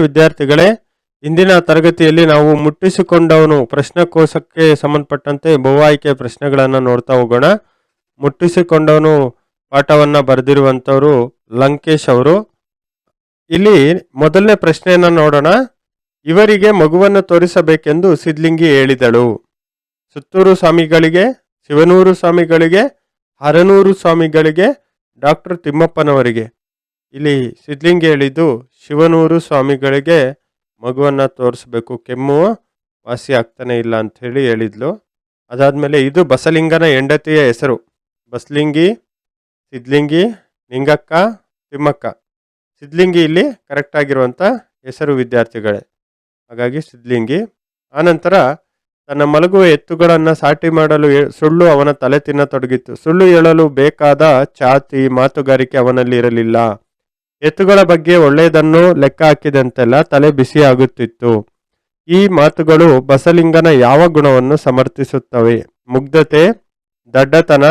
ವಿದ್ಯಾರ್ಥಿಗಳೇ, ಇಂದಿನ ತರಗತಿಯಲ್ಲಿ ನಾವು ಮುಟ್ಟಿಸಿಕೊಂಡವನು ಪ್ರಶ್ನೆಕೋಶಕ್ಕೆ ಸಂಬಂಧಪಟ್ಟಂತೆ ಬಹು ಆಯ್ಕೆ ಪ್ರಶ್ನೆಗಳನ್ನು ನೋಡ್ತಾ ಹೋಗೋಣ. ಮುಟ್ಟಿಸಿಕೊಂಡವನು ಪಾಠವನ್ನ ಬರೆದಿರುವಂತವರು ಲಂಕೇಶ್ ಅವರು. ಇಲ್ಲಿ ಮೊದಲನೇ ಪ್ರಶ್ನೆಯನ್ನ ನೋಡೋಣ. ಇವರಿಗೆ ಮಗುವನ್ನು ತೋರಿಸಬೇಕೆಂದು ಸಿದ್ಲಿಂಗಿ ಹೇಳಿದಳು. ಸುತ್ತೂರು ಸ್ವಾಮಿಗಳಿಗೆ, ಶಿವನೂರು ಸ್ವಾಮಿಗಳಿಗೆ, ಹರನೂರು ಸ್ವಾಮಿಗಳಿಗೆ, ಡಾಕ್ಟರ್ ತಿಮ್ಮಪ್ಪನವರಿಗೆ. ಇಲ್ಲಿ ಸಿದ್ಲಿಂಗ್ ಹೇಳಿದ್ದು, ಶಿವನೂರು ಸ್ವಾಮಿಗಳಿಗೆ ಮಗುವನ್ನು ತೋರಿಸ್ಬೇಕು. ಕೆಮ್ಮು ವಾಸಿ ಆಗ್ತಾನೆ ಇಲ್ಲ ಅಂತ ಹೇಳಿ ಹೇಳಿದ್ಲು. ಅದಾದಮೇಲೆ ಇದು ಬಸಲಿಂಗನ ಹೆಂಡತಿಯ ಹೆಸರು. ಬಸಲಿಂಗಿ ಸಿದ್ಲಿಂಗಿ ಲಿಂಗಕ್ಕ ತಿಮ್ಮಕ್ಕ. ಸಿದ್ಲಿಂಗಿ ಇಲ್ಲಿ ಕರೆಕ್ಟ್ ಆಗಿರುವಂಥ ಹೆಸರು ವಿದ್ಯಾರ್ಥಿಗಳೇ. ಹಾಗಾಗಿ ಸಿದ್ಲಿಂಗಿ ಆನಂತರ ತನ್ನ ಮಲಗುವ ಎತ್ತುಗಳನ್ನು ಸಾಟಿ ಮಾಡಲು ಸುಳ್ಳು ಅವನ ತಲೆ ತಿನ್ನತೊಡಗಿತ್ತು. ಸುಳ್ಳು ಹೇಳಲು ಬೇಕಾದ ಚಾತಿ ಮಾತುಗಾರಿಕೆ ಅವನಲ್ಲಿ ಇರಲಿಲ್ಲ. ಎತ್ತುಗಳ ಬಗ್ಗೆ ಒಳ್ಳೆಯದನ್ನು ಲೆಕ್ಕ ಹಾಕಿದಂತೆಲ್ಲ ತಲೆ ಬಿಸಿಯಾಗುತ್ತಿತ್ತು ಈ ಮಾತುಗಳು ಬಸಲಿಂಗನ ಯಾವ ಗುಣವನ್ನು ಸಮರ್ಥಿಸುತ್ತವೆ? ಮುಗ್ಧತೆ, ದಡ್ಡತನ,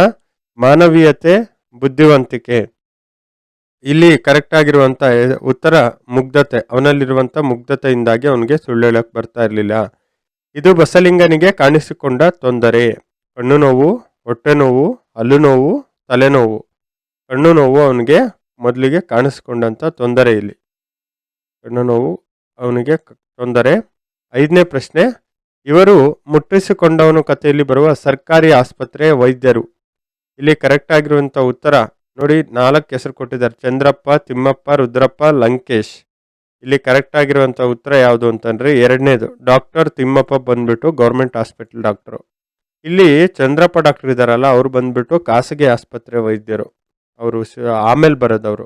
ಮಾನವೀಯತೆ, ಬುದ್ಧಿವಂತಿಕೆ. ಇಲ್ಲಿ ಕರೆಕ್ಟ್ ಆಗಿರುವಂತ ಉತ್ತರ ಮುಗ್ಧತೆ. ಅವನಲ್ಲಿರುವಂತ ಮುಗ್ಧತೆಯಿಂದಾಗಿ ಅವನಿಗೆ ಸುಳ್ಳು ಹೇಳಕ್ ಬರ್ತಾ ಇರಲಿಲ್ಲ. ಇದು ಬಸಲಿಂಗನಿಗೆ ಕಾಣಿಸಿಕೊಂಡ ತೊಂದರೆ. ಕಣ್ಣು ನೋವು ಹೊಟ್ಟೆ ನೋವು ಹಲ್ಲು ನೋವು ತಲೆನೋವು. ಕಣ್ಣು ನೋವು ಅವನಿಗೆ ಮೊದಲಿಗೆ ಕಾಣಿಸ್ಕೊಂಡಂಥ ತೊಂದರೆ ಇಲ್ಲಿ. ಕಣ್ಣು ನೋವು, ಅವನಿಗೆ ತೊಂದರೆ. ಐದನೇ ಪ್ರಶ್ನೆ, ಇವರು ಮುಟ್ಟಿಸಿಕೊಂಡವನು ಕಥೆಯಲ್ಲಿ ಬರುವ ಸರ್ಕಾರಿ ಆಸ್ಪತ್ರೆ ವೈದ್ಯರು. ಇಲ್ಲಿ ಕರೆಕ್ಟ್ ಆಗಿರುವಂಥ ಉತ್ತರ ನೋಡಿ, ನಾಲ್ಕು ಹೆಸರು ಕೊಟ್ಟಿದ್ದಾರೆ. ಚಂದ್ರಪ್ಪ, ತಿಮ್ಮಪ್ಪ, ರುದ್ರಪ್ಪ, ಲಂಕೇಶ್. ಇಲ್ಲಿ ಕರೆಕ್ಟ್ ಆಗಿರುವಂಥ ಉತ್ತರ ಯಾವುದು ಅಂತಂದರೆ, ಎರಡನೇದು, ಡಾಕ್ಟರ್ ತಿಮ್ಮಪ್ಪ ಬಂದ್ಬಿಟ್ಟು ಗೌರ್ಮೆಂಟ್ ಹಾಸ್ಪಿಟಲ್ ಡಾಕ್ಟರು. ಇಲ್ಲಿ ಚಂದ್ರಪ್ಪ ಡಾಕ್ಟರ್ ಇದ್ದಾರಲ್ಲ, ಅವರು ಬಂದ್ಬಿಟ್ಟು ಖಾಸಗಿ ಆಸ್ಪತ್ರೆ ವೈದ್ಯರು. ಅವರು ಆಮೇಲೆ ಬರೋದವರು.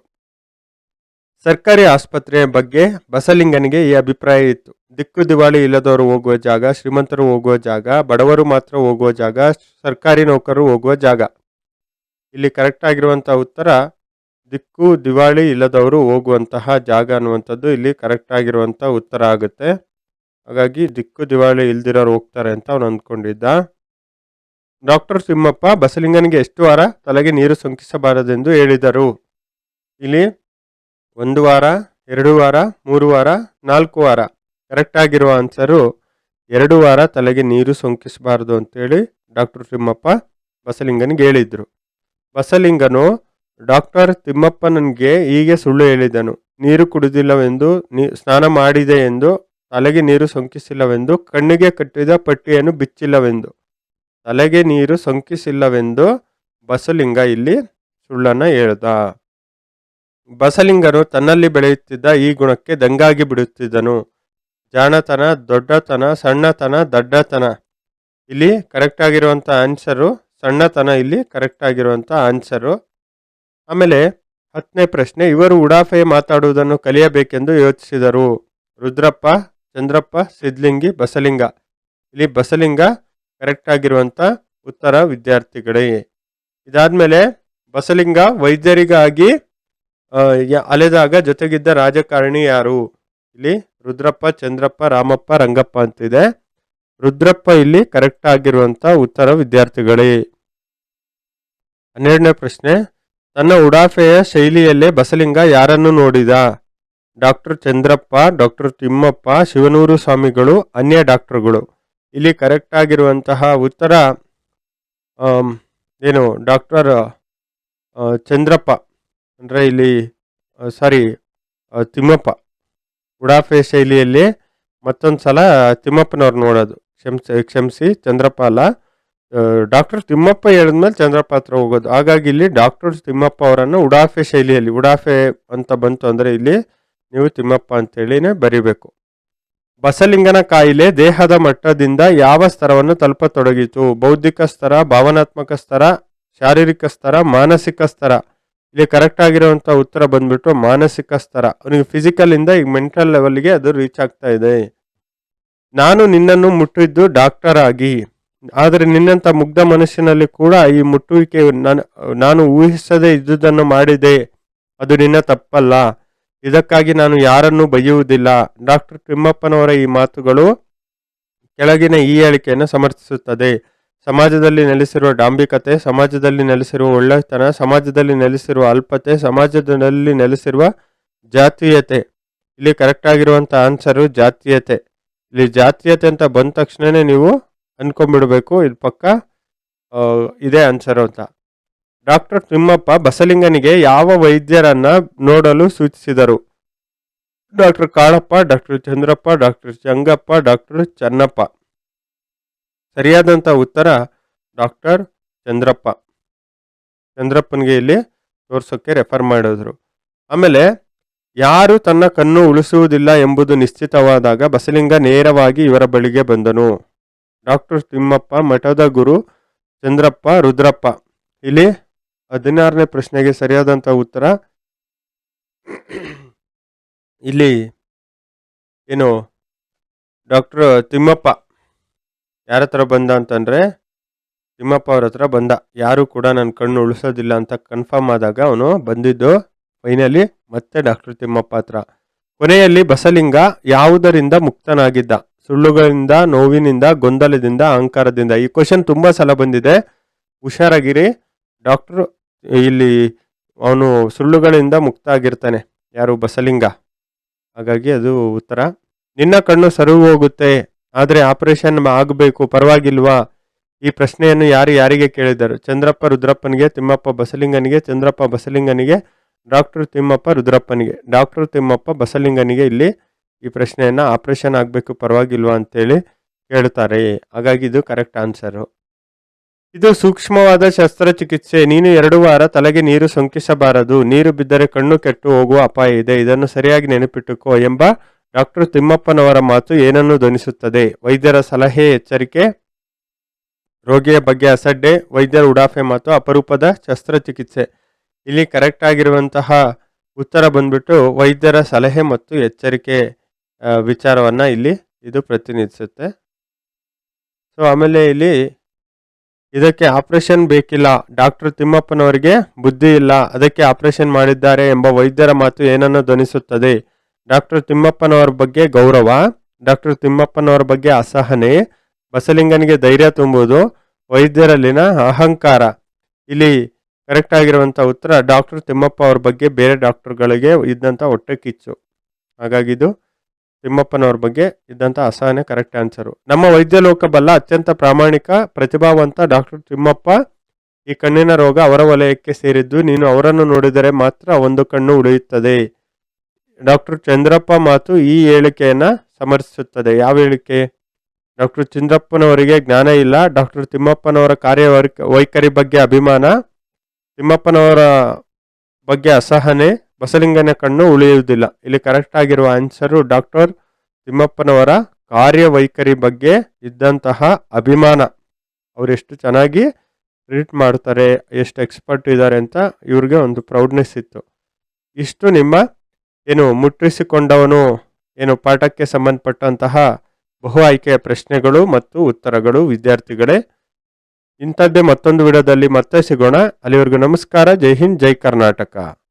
ಸರ್ಕಾರಿ ಆಸ್ಪತ್ರೆಯ ಬಗ್ಗೆ ಬಸಲಿಂಗನಿಗೆ ಈ ಅಭಿಪ್ರಾಯ ಇತ್ತು. ದಿಕ್ಕು ದಿವಾಳಿ ಇಲ್ಲದವರು ಹೋಗುವ ಜಾಗ, ಶ್ರೀಮಂತರು ಹೋಗುವ ಜಾಗ, ಬಡವರು ಮಾತ್ರ ಹೋಗುವ ಜಾಗ, ಸರ್ಕಾರಿ ನೌಕರರು ಹೋಗುವ ಜಾಗ. ಇಲ್ಲಿ ಕರೆಕ್ಟ್ ಆಗಿರುವಂಥ ಉತ್ತರ, ದಿಕ್ಕು ದಿವಾಳಿ ಇಲ್ಲದವರು ಹೋಗುವಂತಹ ಜಾಗ ಅನ್ನುವಂಥದ್ದು ಇಲ್ಲಿ ಕರೆಕ್ಟ್ ಆಗಿರುವಂಥ ಉತ್ತರ ಆಗುತ್ತೆ. ಹಾಗಾಗಿ ದಿಕ್ಕು ದಿವಾಳಿ ಇಲ್ದಿರೋರು ಹೋಗ್ತಾರೆ ಅಂತ ಅವನು ಅಂದ್ಕೊಂಡಿದ್ದ. ಡಾಕ್ಟರ್ ತಿಮ್ಮಪ್ಪ ಬಸಲಿಂಗನಿಗೆ ಎಷ್ಟು ವಾರ ತಲೆಗೆ ನೀರು ಸೋಂಕಿಸಬಾರದೆಂದು ಹೇಳಿದರು. ಇಲ್ಲಿ ಒಂದು ವಾರ, ಎರಡು ವಾರ, ಮೂರು ವಾರ, ನಾಲ್ಕು ವಾರ. ಕರೆಕ್ಟ್ ಆಗಿರುವ ಆನ್ಸರು ಎರಡು ವಾರ ತಲೆಗೆ ನೀರು ಸೋಂಕಿಸಬಾರದು ಅಂತೇಳಿ ಡಾಕ್ಟರ್ ತಿಮ್ಮಪ್ಪ ಬಸಲಿಂಗನಿಗೆ ಹೇಳಿದ್ರು. ಬಸಲಿಂಗನು ಡಾಕ್ಟರ್ ತಿಮ್ಮಪ್ಪನಿಗೆ ಹೀಗೆ ಸುಳ್ಳು ಹೇಳಿದನು. ನೀರು ಕುಡಿದಿಲ್ಲವೆಂದು, ನೀ ಸ್ನಾನ ಮಾಡಿದೆ ಎಂದು, ತಲೆಗೆ ನೀರು ಸೋಂಕಿಸಿಲ್ಲವೆಂದು, ಕಣ್ಣಿಗೆ ಕಟ್ಟಿದ ಪಟ್ಟಿಯನ್ನು ಬಿಚ್ಚಿಲ್ಲವೆಂದು. ತಲೆಗೆ ನೀರು ಸೊಂಕಿಸಿಲ್ಲವೆಂದು ಬಸಲಿಂಗ ಇಲ್ಲಿ ಸುಳ್ಳನ್ನು ಹೇಳ್ದ. ಬಸಲಿಂಗನು ತನ್ನಲ್ಲಿ ಬೆಳೆಯುತ್ತಿದ್ದ ಈ ಗುಣಕ್ಕೆ ದಂಗಾಗಿ ಬಿಡುತ್ತಿದ್ದನು. ಜಾಣತನ, ದೊಡ್ಡತನ, ಸಣ್ಣತನ, ದಡ್ಡತನ. ಇಲ್ಲಿ ಕರೆಕ್ಟ್ ಆಗಿರುವಂಥ ಆನ್ಸರು ಸಣ್ಣತನ ಇಲ್ಲಿ ಕರೆಕ್ಟ್ ಆಗಿರುವಂಥ ಆನ್ಸರು ಆಮೇಲೆ ಹತ್ತನೇ ಪ್ರಶ್ನೆ, ಇವರು ಉಡಾಫೆ ಮಾತಾಡುವುದನ್ನು ಕಲಿಯಬೇಕೆಂದು ಯೋಚಿಸಿದರು. ರುದ್ರಪ್ಪ, ಚಂದ್ರಪ್ಪ, ಸಿದ್ಲಿಂಗಿ, ಬಸಲಿಂಗ. ಇಲ್ಲಿ ಬಸಲಿಂಗ ಕರೆಕ್ಟ್ ಆಗಿರುವಂಥ ಉತ್ತರ ವಿದ್ಯಾರ್ಥಿಗಳೇ. ಇದಾದ್ಮೇಲೆ ಬಸಲಿಂಗ ವೈದ್ಯರಿಗಾಗಿ ಅಲೆದಾಗ ಜೊತೆಗಿದ್ದ ರಾಜಕಾರಣಿ ಯಾರು? ಇಲ್ಲಿ ರುದ್ರಪ್ಪ, ಚಂದ್ರಪ್ಪ, ರಾಮಪ್ಪ, ರಂಗಪ್ಪ ಅಂತಿದೆ ರುದ್ರಪ್ಪ ಇಲ್ಲಿ ಕರೆಕ್ಟ್ ಆಗಿರುವಂತ ಉತ್ತರ ವಿದ್ಯಾರ್ಥಿಗಳೇ. ಹನ್ನೆರಡನೇ ಪ್ರಶ್ನೆ. ತನ್ನ ಉಡಾಫೆಯ ಶೈಲಿಯಲ್ಲೇ ಬಸಲಿಂಗ ಯಾರನ್ನು ನೋಡಿದ? ಡಾಕ್ಟರ್ ಚಂದ್ರಪ್ಪ, ಡಾಕ್ಟರ್ ತಿಮ್ಮಪ್ಪ, ಶಿವನೂರು ಸ್ವಾಮಿಗಳು, ಅನ್ಯ ಡಾಕ್ಟರ್ಗಳು. ಇಲ್ಲಿ ಕರೆಕ್ಟ್ ಆಗಿರುವಂತಹ ಉತ್ತರ ಏನು ಡಾಕ್ಟರ್ ಚಂದ್ರಪ್ಪ ಅಂದರೆ ಇಲ್ಲಿ ಸಾರಿ ತಿಮ್ಮಪ್ಪ. ಉಡಾಫೆ ಶೈಲಿಯಲ್ಲಿ ಮತ್ತೊಂದು ಸಲ ತಿಮ್ಮಪ್ಪನವ್ರು ನೋಡೋದು. ಕ್ಷಮಿಸಿ ಕ್ಷಮಿಸಿ, ಚಂದ್ರಪ್ಪ ಅಲ್ಲ. ಡಾಕ್ಟರ್ ತಿಮ್ಮಪ್ಪ ಹೇಳಿದ್ಮೇಲೆ ಚಂದ್ರಪ್ಪ ಹತ್ರ ಹೋಗೋದು. ಹಾಗಾಗಿ ಇಲ್ಲಿ ಡಾಕ್ಟರ್ ತಿಮ್ಮಪ್ಪ ಅವರನ್ನು ಉಡಾಫೆ ಶೈಲಿಯಲ್ಲಿ, ಉಡಾಫೆ ಅಂತ ಬಂತು ಅಂದರೆ ಇಲ್ಲಿ ನೀವು ತಿಮ್ಮಪ್ಪ ಅಂತೇಳಿನೇ ಬರಿಬೇಕು. ಬಸಲಿಂಗನ ಕಾಯಿಲೆ ದೇಹದ ಮಟ್ಟದಿಂದ ಯಾವ ಸ್ತರವನ್ನು ತಲುಪತೊಡಗಿತು? ಬೌದ್ಧಿಕ ಸ್ತರ, ಭಾವನಾತ್ಮಕ ಸ್ತರ, ಶಾರೀರಿಕ ಸ್ತರ, ಮಾನಸಿಕ ಸ್ತರ? ಇಲ್ಲಿ ಕರೆಕ್ಟ್ ಆಗಿರುವಂಥ ಉತ್ತರ ಬಂದ್ಬಿಟ್ಟು ಮಾನಸಿಕ ಸ್ತರ. ಅವನಿಗೆ ಫಿಸಿಕಲ್ ಇಂದ ಈಗ ಮೆಂಟಲ್ ಲೆವೆಲ್ಗೆ ಅದು ರೀಚ್ ಆಗ್ತಾ ಇದೆ. ನಾನು ನಿನ್ನನ್ನು ಮುಟ್ಟಿದ್ದು ಡಾಕ್ಟರ್ ಆಗಿ. ಆದರೆ ನಿನ್ನಂತ ಮುಗ್ಧ ಮನಸ್ಸಿನಲ್ಲಿ ಕೂಡ ಈ ಮುಟ್ಟುವಿಕೆ ನಾನು ಊಹಿಸದೇ ಇದ್ದುದನ್ನು ಮಾಡಿದೆ. ಅದು ನಿನ್ನ ತಪ್ಪಲ್ಲ. ಇದಕ್ಕಾಗಿ ನಾನು ಯಾರನ್ನೂ ಬಯ್ಯುವುದಿಲ್ಲ. ಡಾಕ್ಟರ್ ತಿಮ್ಮಪ್ಪನವರ ಈ ಮಾತುಗಳು ಕೆಳಗಿನ ಈ ಹೇಳಿಕೆಯನ್ನು ಸಮರ್ಥಿಸುತ್ತದೆ. ಸಮಾಜದಲ್ಲಿ ನೆಲೆಸಿರುವ ಡಾಂಬಿಕತೆ, ಸಮಾಜದಲ್ಲಿ ನೆಲೆಸಿರುವ ಒಳ್ಳೆತನ, ಸಮಾಜದಲ್ಲಿ ನೆಲೆಸಿರುವ ಅಲ್ಪತೆ, ಸಮಾಜದಲ್ಲಿ ನೆಲೆಸಿರುವ ಜಾತೀಯತೆ. ಇಲ್ಲಿ ಕರೆಕ್ಟ್ ಆಗಿರುವಂಥ ಆನ್ಸರು ಜಾತೀಯತೆ. ಇಲ್ಲಿ ಜಾತೀಯತೆ ಅಂತ ಬಂದ ತಕ್ಷಣನೇ ನೀವು ಅಂದ್ಕೊಂಬಿಡಬೇಕು ಇದು ಪಕ್ಕ ಇದೇ ಆನ್ಸರು ಅಂತ. ಡಾಕ್ಟರ್ ತಿಮ್ಮಪ್ಪ ಬಸಲಿಂಗನಿಗೆ ಯಾವ ವೈದ್ಯರನ್ನ ನೋಡಲು ಸೂಚಿಸಿದರು? Doctor Kalappa, doctor Chandrappa, doctor Changappa doctor Channappa. ಸರಿಯಾದಂಥ ಉತ್ತರ ಡಾಕ್ಟರ್ ಚಂದ್ರಪ್ಪ. ಚಂದ್ರಪ್ಪನಿಗೆ ಇಲ್ಲಿ ತೋರಿಸೋಕ್ಕೆ ರೆಫರ್ ಮಾಡಿದ್ರು. ಆಮೇಲೆ, ಯಾರು ತನ್ನ ಕಣ್ಣು ಉಳಿಸುವುದಿಲ್ಲ ಎಂಬುದು ನಿಶ್ಚಿತವಾದಾಗ ಬಸಲಿಂಗ ನೇರವಾಗಿ ಇವರ ಬಳಿಗೆ ಬಂದನು. ಡಾಕ್ಟರ್ ತಿಮ್ಮಪ್ಪ, ಮಠದ ಗುರು ಚಂದ್ರಪ್ಪ, ರುದ್ರಪ್ಪ. ಇಲ್ಲಿ ಹದಿನಾರನೇ ಪ್ರಶ್ನೆಗೆ ಸರಿಯಾದಂಥ ಉತ್ತರ. ಇಲ್ಲಿ ಏನು ಡಾಕ್ಟರ್ ತಿಮ್ಮಪ್ಪ ಯಾರ ಹತ್ರ ಬಂದ ಅಂತಂದರೆ ತಿಮ್ಮಪ್ಪ ಅವ್ರ ಹತ್ರ ಬಂದ. ಯಾರು ಕೂಡ ನನ್ನ ಕಣ್ಣು ಉಳಿಸೋದಿಲ್ಲ ಅಂತ ಕನ್ಫರ್ಮ್ ಆದಾಗ ಅವನು ಬಂದಿದ್ದು ಫೈನಲಿ ಮತ್ತೆ ಡಾಕ್ಟರ್ ತಿಮ್ಮಪ್ಪ ಹತ್ರ. ಕೊನೆಯಲ್ಲಿ ಬಸಲಿಂಗ ಯಾವುದರಿಂದ ಮುಕ್ತನಾಗಿದ್ದ? ಸುಳ್ಳುಗಳಿಂದ, ನೋವಿನಿಂದ, ಗೊಂದಲದಿಂದ, ಅಹಂಕಾರದಿಂದ ಈ ಕ್ವಶನ್ ತುಂಬ ಸಲ ಬಂದಿದೆ. ಹುಷಾರಾಗಿರಿ ಡಾಕ್ಟರ್ ಇಲ್ಲಿ ಅವನು ಸುಳ್ಳುಗಳಿಂದ ಮುಕ್ತ ಆಗಿರ್ತಾನೆ ಯಾರು ಬಸಲಿಂಗ? ಹಾಗಾಗಿ ಅದು ಉತ್ತರ. ನಿನ್ನ ಕಣ್ಣು ಸರಿ ಹೋಗುತ್ತೆ ಆದರೆ ಆಪರೇಷನ್ ಆಗಬೇಕು, ಪರವಾಗಿಲ್ವಾ? ಈ ಪ್ರಶ್ನೆಯನ್ನು ಯಾರು ಯಾರಿಗೆ ಕೇಳಿದರು? ಚಂದ್ರಪ್ಪ ರುದ್ರಪ್ಪನಿಗೆ, ತಿಮ್ಮಪ್ಪ ಬಸಲಿಂಗನಿಗೆ, ಚಂದ್ರಪ್ಪ ಬಸಲಿಂಗನಿಗೆ, ಡಾಕ್ಟರ್ ತಿಮ್ಮಪ್ಪ ರುದ್ರಪ್ಪನಿಗೆ. ಡಾಕ್ಟರ್ ತಿಮ್ಮಪ್ಪ ಬಸಲಿಂಗನಿಗೆ ಇಲ್ಲಿ ಈ ಪ್ರಶ್ನೆಯನ್ನು ಆಪರೇಷನ್ ಆಗಬೇಕು, ಪರವಾಗಿಲ್ವಾ ಅಂತೇಳಿ ಕೇಳ್ತಾರೆ. ಹಾಗಾಗಿ ಇದು ಕರೆಕ್ಟ್ ಆನ್ಸರು. ಇದು ಸೂಕ್ಷ್ಮವಾದ ಶಸ್ತ್ರಚಿಕಿತ್ಸೆ. ನೀನು ಎರಡು ವಾರ ತಲೆಗೆ ನೀರು ಸೋಂಕಿಸಬಾರದು. ನೀರು ಬಿದ್ದರೆ ಕಣ್ಣು ಕೆಟ್ಟು ಹೋಗುವ ಅಪಾಯ ಇದೆ. ಇದನ್ನು ಸರಿಯಾಗಿ ನೆನಪಿಟ್ಟುಕೋ ಎಂಬ ಡಾಕ್ಟರ್ ತಿಮ್ಮಪ್ಪನವರ ಮಾತು ಏನನ್ನು ಧ್ವನಿಸುತ್ತದೆ? ವೈದ್ಯರ ಸಲಹೆ ಎಚ್ಚರಿಕೆ? ರೋಗಿಯ ಬಗ್ಗೆ ಅಸಡ್ಡೆ? ವೈದ್ಯರ ಉಡಾಫೆ ಮಾತು ಅಪರೂಪದ ಶಸ್ತ್ರಚಿಕಿತ್ಸೆ. ಇಲ್ಲಿ ಕರೆಕ್ಟ್ ಆಗಿರುವಂತಹ ಉತ್ತರ ಬಂದ್ಬಿಟ್ಟು ವೈದ್ಯರ ಸಲಹೆ ಮತ್ತು ಎಚ್ಚರಿಕೆ ವಿಚಾರವನ್ನು ಇಲ್ಲಿ ಇದು ಪ್ರತಿನಿಧಿಸುತ್ತೆ. ಸೊ, ಆಮೇಲೆ ಇಲ್ಲಿ ಇದಕ್ಕೆ ಆಪರೇಷನ್ ಬೇಕಿಲ್ಲ. ಡಾಕ್ಟರ್ ತಿಮ್ಮಪ್ಪನವರಿಗೆ ಬುದ್ಧಿ ಇಲ್ಲ. ಅದಕ್ಕೆ ಆಪರೇಷನ್ ಮಾಡಿದ್ದಾರೆ ಎಂಬ ವೈದ್ಯರ ಮಾತು ಏನನ್ನು ಧ್ವನಿಸುತ್ತದೆ? ಡಾಕ್ಟರ್ ತಿಮ್ಮಪ್ಪನವರ ಬಗ್ಗೆ ಗೌರವ, ಡಾಕ್ಟರ್ ತಿಮ್ಮಪ್ಪನವರ ಬಗ್ಗೆ ಅಸಹನೆ, ಬಸಲಿಂಗನಿಗೆ ಧೈರ್ಯ ತುಂಬುವುದು, ವೈದ್ಯರಲ್ಲಿನ ಅಹಂಕಾರ. ಇಲ್ಲಿ ಕರೆಕ್ಟ್ ಆಗಿರುವಂಥ ಉತ್ತರ ಡಾಕ್ಟರ್ ತಿಮ್ಮಪ್ಪ ಅವ್ರ ಬಗ್ಗೆ ಬೇರೆ ಡಾಕ್ಟರ್ಗಳಿಗೆ ಇದ್ದಂಥ ಹೊಟ್ಟೆ ಕಿಚ್ಚು. ಹಾಗಾಗಿ ಇದು ತಿಮ್ಮಪ್ಪನವ್ರ ಬಗ್ಗೆ ಇದ್ದಂಥ ಅಸಹನೆ ಕರೆಕ್ಟ್ ಆನ್ಸರು ನಮ್ಮ ವೈದ್ಯ ಲೋಕಬಲ್ಲ ಅತ್ಯಂತ ಪ್ರಾಮಾಣಿಕ, ಪ್ರತಿಭಾವಂತ ಡಾಕ್ಟರ್ ತಿಮ್ಮಪ್ಪ ಈ ಕಣ್ಣಿನ ರೋಗ ಅವರ ವಲಯಕ್ಕೆ ಸೇರಿದ್ದು, ನೀನು ಅವರನ್ನು ನೋಡಿದರೆ ಮಾತ್ರ ಒಂದು ಕಣ್ಣು ಉಳಿಯುತ್ತದೆ. ಡಾಕ್ಟರ್ ಚಂದ್ರಪ್ಪ ಮಾತು ಈ ಹೇಳಿಕೆಯನ್ನು ಸಮರ್ಥಿಸುತ್ತದೆ. ಯಾವ ಹೇಳಿಕೆ? ಡಾಕ್ಟರ್ ಚಂದ್ರಪ್ಪನವರಿಗೆ ಜ್ಞಾನ ಇಲ್ಲ. ಡಾಕ್ಟರ್ ತಿಮ್ಮಪ್ಪನವರ ಕಾರ್ಯ ವೈಖರಿ ಬಗ್ಗೆ ಅಭಿಮಾನ. ತಿಮ್ಮಪ್ಪನವರ ಬಗ್ಗೆ ಅಸಹನೆ. ಬಸಲಿಂಗನ ಕಣ್ಣು ಉಳಿಯುವುದಿಲ್ಲ. ಇಲ್ಲಿ ಕರೆಕ್ಟ್ ಆಗಿರುವ ಆನ್ಸರು ಡಾಕ್ಟರ್ ತಿಮ್ಮಪ್ಪನವರ ಕಾರ್ಯವೈಖರಿ ಬಗ್ಗೆ ಇದ್ದಂತಹ ಅಭಿಮಾನ. ಅವ್ರು ಎಷ್ಟು ಚೆನ್ನಾಗಿ ಟ್ರೀಟ್ ಮಾಡ್ತಾರೆ, ಎಷ್ಟು ಎಕ್ಸ್ಪರ್ಟ್ ಇದ್ದಾರೆ ಅಂತ ಇವ್ರಿಗೆ ಒಂದು ಪ್ರೌಡ್ನೆಸ್ ಇತ್ತು. ಇಷ್ಟು ನಿಮ್ಮ ಏನು ಮುಟ್ಟಿಸಿಕೊಂಡವನು ಏನು ಪಾಠಕ್ಕೆ ಸಂಬಂಧಪಟ್ಟಂತಹ ಬಹು ಆಯ್ಕೆಯ ಪ್ರಶ್ನೆಗಳು ಮತ್ತು ಉತ್ತರಗಳು ವಿದ್ಯಾರ್ಥಿಗಳೇ. ಇಂಥದ್ದೇ ಮತ್ತೊಂದು ವಿಡಿಯೋದಲ್ಲಿ ಮತ್ತೆ ಸಿಗೋಣ. ಅಲ್ಲಿವರೆಗೂ ನಮಸ್ಕಾರ. ಜೈ ಹಿಂದ್, ಜೈ ಕರ್ನಾಟಕ.